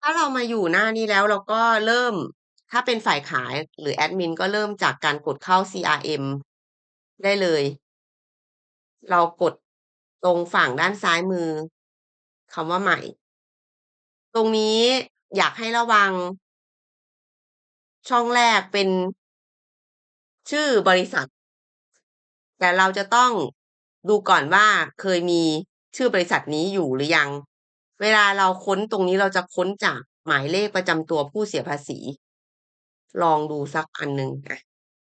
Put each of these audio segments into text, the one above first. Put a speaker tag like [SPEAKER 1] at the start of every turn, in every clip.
[SPEAKER 1] ถ้าเรามาอยู่หน้านี้แล้ว เราก็เริ่ม ถ้าเป็นฝ่ายขายหรือแอดมิน ก็เริ่มจากการกดเข้า CRM ได้เลย เรากดตรงฝั่งด้านซ้ายมือคำว่าใหม่ ตรงนี้อยากให้ระวัง ช่องแรกเป็นชื่อบริษัท แต่เราจะต้องดูก่อนว่าเคยมีชื่อบริษัทนี้อยู่หรือยัง เวลาเราค้นตรงนี้เราจะค้นจากหมายเลขประจำตัวผู้เสียภาษี ลองดูสักอันหนึ่งอะ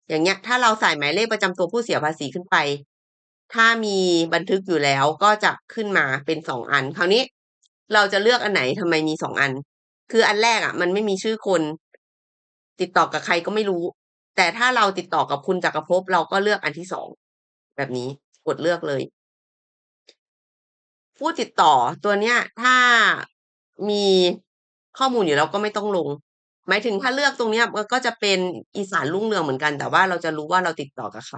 [SPEAKER 1] อย่างเงี้ย ถ้าเราใส่หมายเลขประจำตัวผู้เสียภาษีขึ้นไป ถ้ามีบันทึกอยู่แล้วก็จะขึ้นมาเป็นสองอัน คราวนี้เราจะเลือกอันไหนทำไมมีสองอัน คืออันแรกอะมันไม่มีชื่อคน ติดต่อกับใครก็ไม่รู้ แต่ถ้าเราติดต่อกับคุณจักรภพเราก็เลือกอันที่สองแบบนี้กดเลือกเลย ผู้ติดต่อตัวเนี้ย ถ้ามีข้อมูลอยู่แล้วก็ไม่ต้องลง หมายถึงถ้าเลือกตรงเนี้ยก็จะเป็นอีสานรุ่งเรืองเหมือนกัน แต่ว่าเราจะรู้ว่าเราติดต่อกับใคร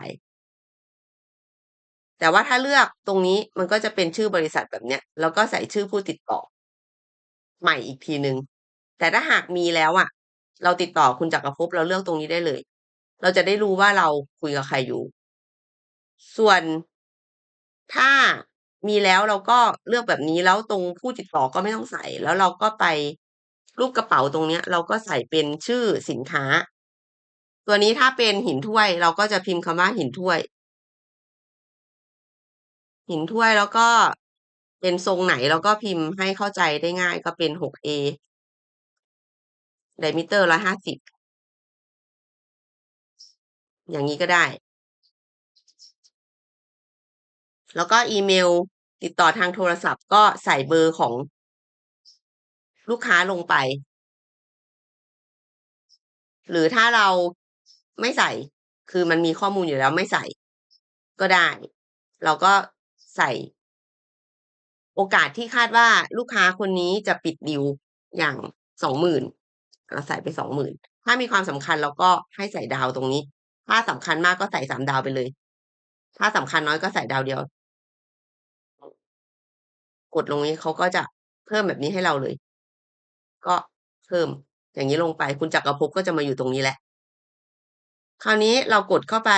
[SPEAKER 1] แต่ว่าถ้าเลือกตรงนี้มันก็จะเป็นชื่อบริษัทแบบเนี้ย แล้วก็ใส่ชื่อผู้ติดต่อ ใหม่อีกทีหนึ่งแต่ถ้าหากมีแล้วอะเราติดต่อคุณจักรภพเราเลือกตรงนี้ได้เลย เราจะได้รู้ว่าเราคุยกับใครอยู่ ส่วนถ้า มีแล้วเราก็เลือกแบบนี้แล้วตรงผู้ติดต่อก็ไม่ต้องใส่ แล้วเราก็ไปรูปกระเป๋าตรงเนี้ย เราก็ใส่เป็นชื่อสินค้า ตัวนี้ถ้าเป็นหินถ้วย เราก็จะพิมพ์คำว่าหินถ้วย หินถ้วยแล้วก็เป็นทรงไหนเราก็พิมพ์ให้เข้าใจได้ง่ายก็เป็น 6A ไดมิเตอร์150อย่างนี้ก็ได้ แล้วก็อีเมล ติดต่อทางโทรศัพท์ก็ใส่เบอร์ของลูกค้าลงไป หรือถ้าเราไม่ใส่ คือมันมีข้อมูลอยู่แล้วไม่ใส่ ก็ได้ เราก็ใส่ โอกาสที่คาดว่าลูกค้าคนนี้จะปิดดีลอย่าง20,000เราใส่ไป20,000ถ้ามีความสำคัญเราก็ให้ใส่ดาวตรงนี้ ถ้าสำคัญมากก็ใส่3ดาวไปเลย ถ้าสำคัญน้อยก็ใส่ดาวเดียว กดลงนี้ เขาก็จะเพิ่มแบบนี้ให้เราเลย ก็เพิ่มอย่างนี้ลงไป คุณจักรภพก็จะมาอยู่ตรงนี้แหละ คราวนี้เรากดเข้าไป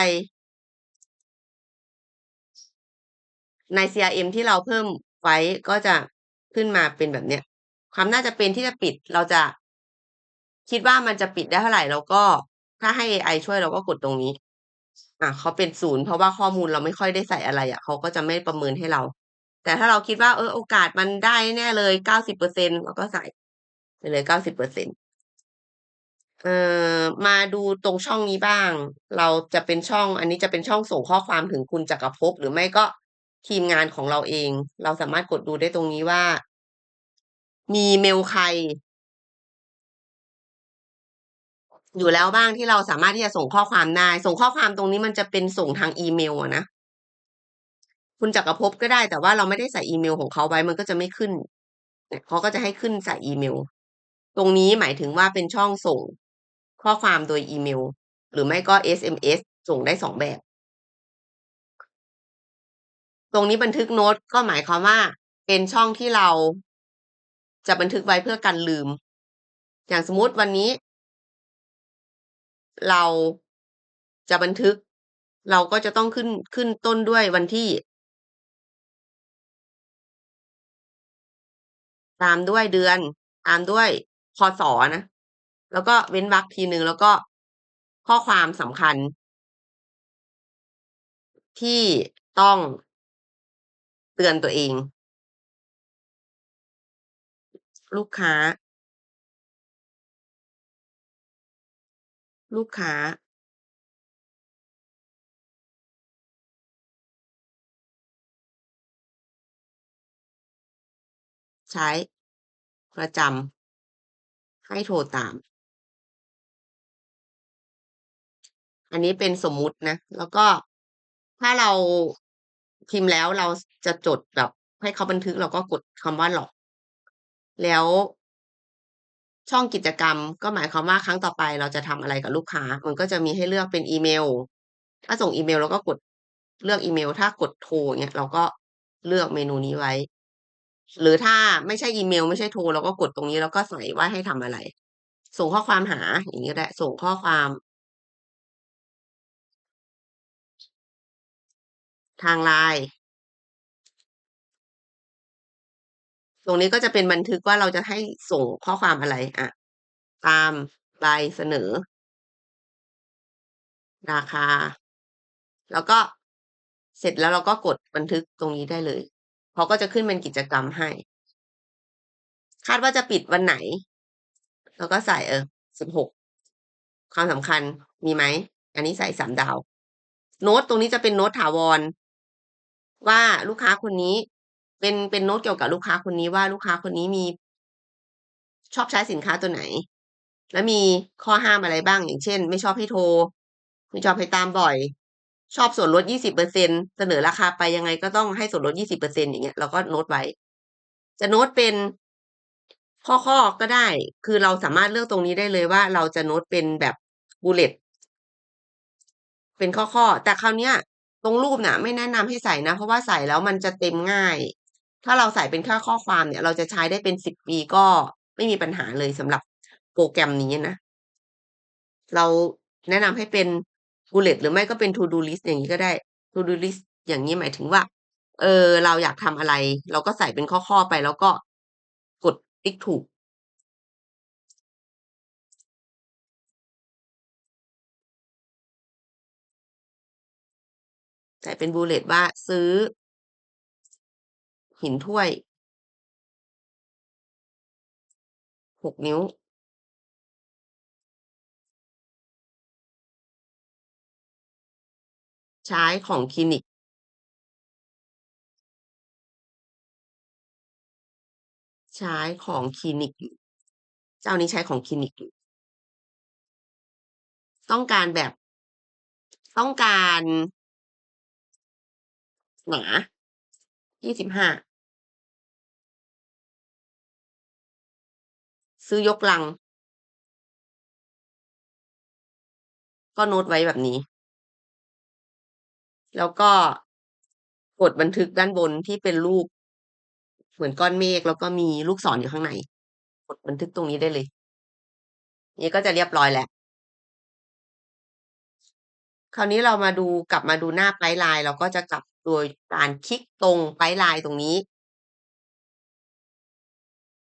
[SPEAKER 1] ใน CRM ที่เราเพิ่มไว้ก็จะขึ้นมาเป็นแบบเนี้ย ความน่าจะเป็นที่จะปิดเราจะ คิดว่ามันจะปิดได้เท่าไหร่แล้วก็ถ้าให้เอไอช่วยเราก็กดตรงนี้ อ่าเขาเป็น0เพราะว่าข้อมูลเราไม่ค่อยได้ใส่อะไรอะเขาก็จะไม่ประเมินให้เรา แต่ถ้าเราคิดว่าเออโอกาสมันได้แน่เลย90%เปอร์เซ็นเราก็ใส่ไปเลย90%เอ่อมาดูตรงช่องนี้บ้าง เราจะเป็นช่อง อันนี้จะเป็นช่องส่งข้อความถึงคุณจักรภพหรือไม่ก็ทีมงานของเราเอง เราสามารถกดดูได้ตรงนี้ว่า มีเมลใคร อยู่แล้วบ้างที่เราสามารถที่จะส่งข้อความได้ ส่งข้อความตรงนี้มันจะเป็นส่งทางอีเมลอะนะ คุณจักรภพก็ได้แต่ว่าเราไม่ได้ใส่อีเมลของเขาไว้มันก็จะไม่ขึ้นเนี่ยเขาก็จะให้ขึ้นใส่อีเมล ตรงนี้หมายถึงว่าเป็นช่องส่งข้อความโดยอีเมล หรือไม่ก็ SMS ส่งได้2แบบ ตรงนี้บันทึกโน้ตก็หมายความว่า เป็นช่องที่เราจะบันทึกไว้เพื่อกันลืม อย่างสมมุติวันนี้ เราจะบันทึก เราก็จะต้องขึ้นขึ้นต้นด้วยวันที่ ตามด้วยเดือน ตามด้วยพ.ศ.นะ แล้วก็เว้นวรรคทีหนึ่งแล้วก็ข้อความสำคัญ ที่ต้องเตือนตัวเอง ลูกค้า ลูกค้า ใช้ประจำให้โทรตาม อันนี้เป็นสมมุตินะ แล้วก็ถ้าเราพิมพ์แล้วเราจะจดแบบ ให้เขาบันทึกเราก็กดคำว่า log แล้วช่องกิจกรรมก็หมายความว่าครั้งต่อไปเราจะทำอะไรกับลูกค้า มันก็จะมีให้เลือกเป็นอีเมล ถ้าส่งอีเมลเราก็กดเลือกอีเมล ถ้ากดโทรเงี้ยเราก็เลือกเมนูนี้ไว้ หรือถ้าไม่ใช่อีเมล ไม่ใช่โทรเราก็กดตรงนี้แล้วก็ใส่ว่าให้ทำอะไร ส่งข้อความหา อย่างงี้ก็ได้ ส่งข้อความ ทาง LINE ตรงนี้ก็จะเป็นบันทึกว่าเราจะให้ส่งข้อความอะไรอะตามใบเสนอ ราคา แล้วก็เสร็จแล้วเราก็กดบันทึกตรงนี้ได้เลย เขาก็จะขึ้นเป็นกิจกรรมให้ คาดว่าจะปิดวันไหนเราก็ใส่เออ16ความสำคัญมีไหม อันนี้ใส่3ดาว โน้ตตรงนี้จะเป็นโน้ตถาวร ว่าลูกค้าคนนี้ เป็นเป็นโน้ตเกี่ยวกับลูกค้าคนนี้ว่าลูกค้าคนนี้มี ชอบใช้สินค้าตัวไหน แล้วมีข้อห้ามอะไรบ้างอย่างเช่น ไม่ชอบให้โทร ไม่ชอบให้ตามบ่อย ชอบส่วนลด20%เสนอราคาไปยังไงก็ต้องให้ส่วนลด20%อย่างเงี้ยเราก็โน้ตไว้ จะโน้ตเป็นข้อๆก็ได้ คือเราสามารถเลือกตรงนี้ได้เลยว่าเราจะโน้ตเป็นแบบ bullet เป็นข้อๆแต่คราวเนี้ย ตรงรูปน่ะ ไม่แนะนำให้ใส่นะ เพราะว่าใส่แล้วมันจะเต็มง่าย ถ้าเราใส่เป็นแค่ข้อความเนี่ย เราจะใช้ได้เป็น10ปีก็ไม่มีปัญหาเลยสำหรับโปรแกรมนี้นะ เราแนะนำให้เป็น bullet หรือไม่ก็เป็น to do list อย่างงี้ก็ได้ to do list อย่างงี้หมายถึงว่า เออ เราอยากทำอะไร เราก็ใส่เป็นข้อๆไปแล้วก็กดติ๊กถูกใส่เป็น bullet ว่าซื้อ หินถ้วย6นิ้ว ใช้ของคลินิกใช้ของคลินิกอยู่เจ้านี้ใช้ของคลินิกอยู่ต้องการแบบ ต้องการหนา25ซื้อยกลัง ก็โน้ตไว้แบบนี้ แล้วก็กดบันทึกด้านบนที่เป็นรูป เหมือนก้อนเมฆแล้วก็มีลูกศรอยู่ข้างใน กดบันทึกตรงนี้ได้เลย นี่ก็จะเรียบร้อยแล้ว คราวนี้เรามาดูกลับมาดูหน้าไลายลายเราก็จะกลับโดยการคลิกตรงไลายลายตรงนี้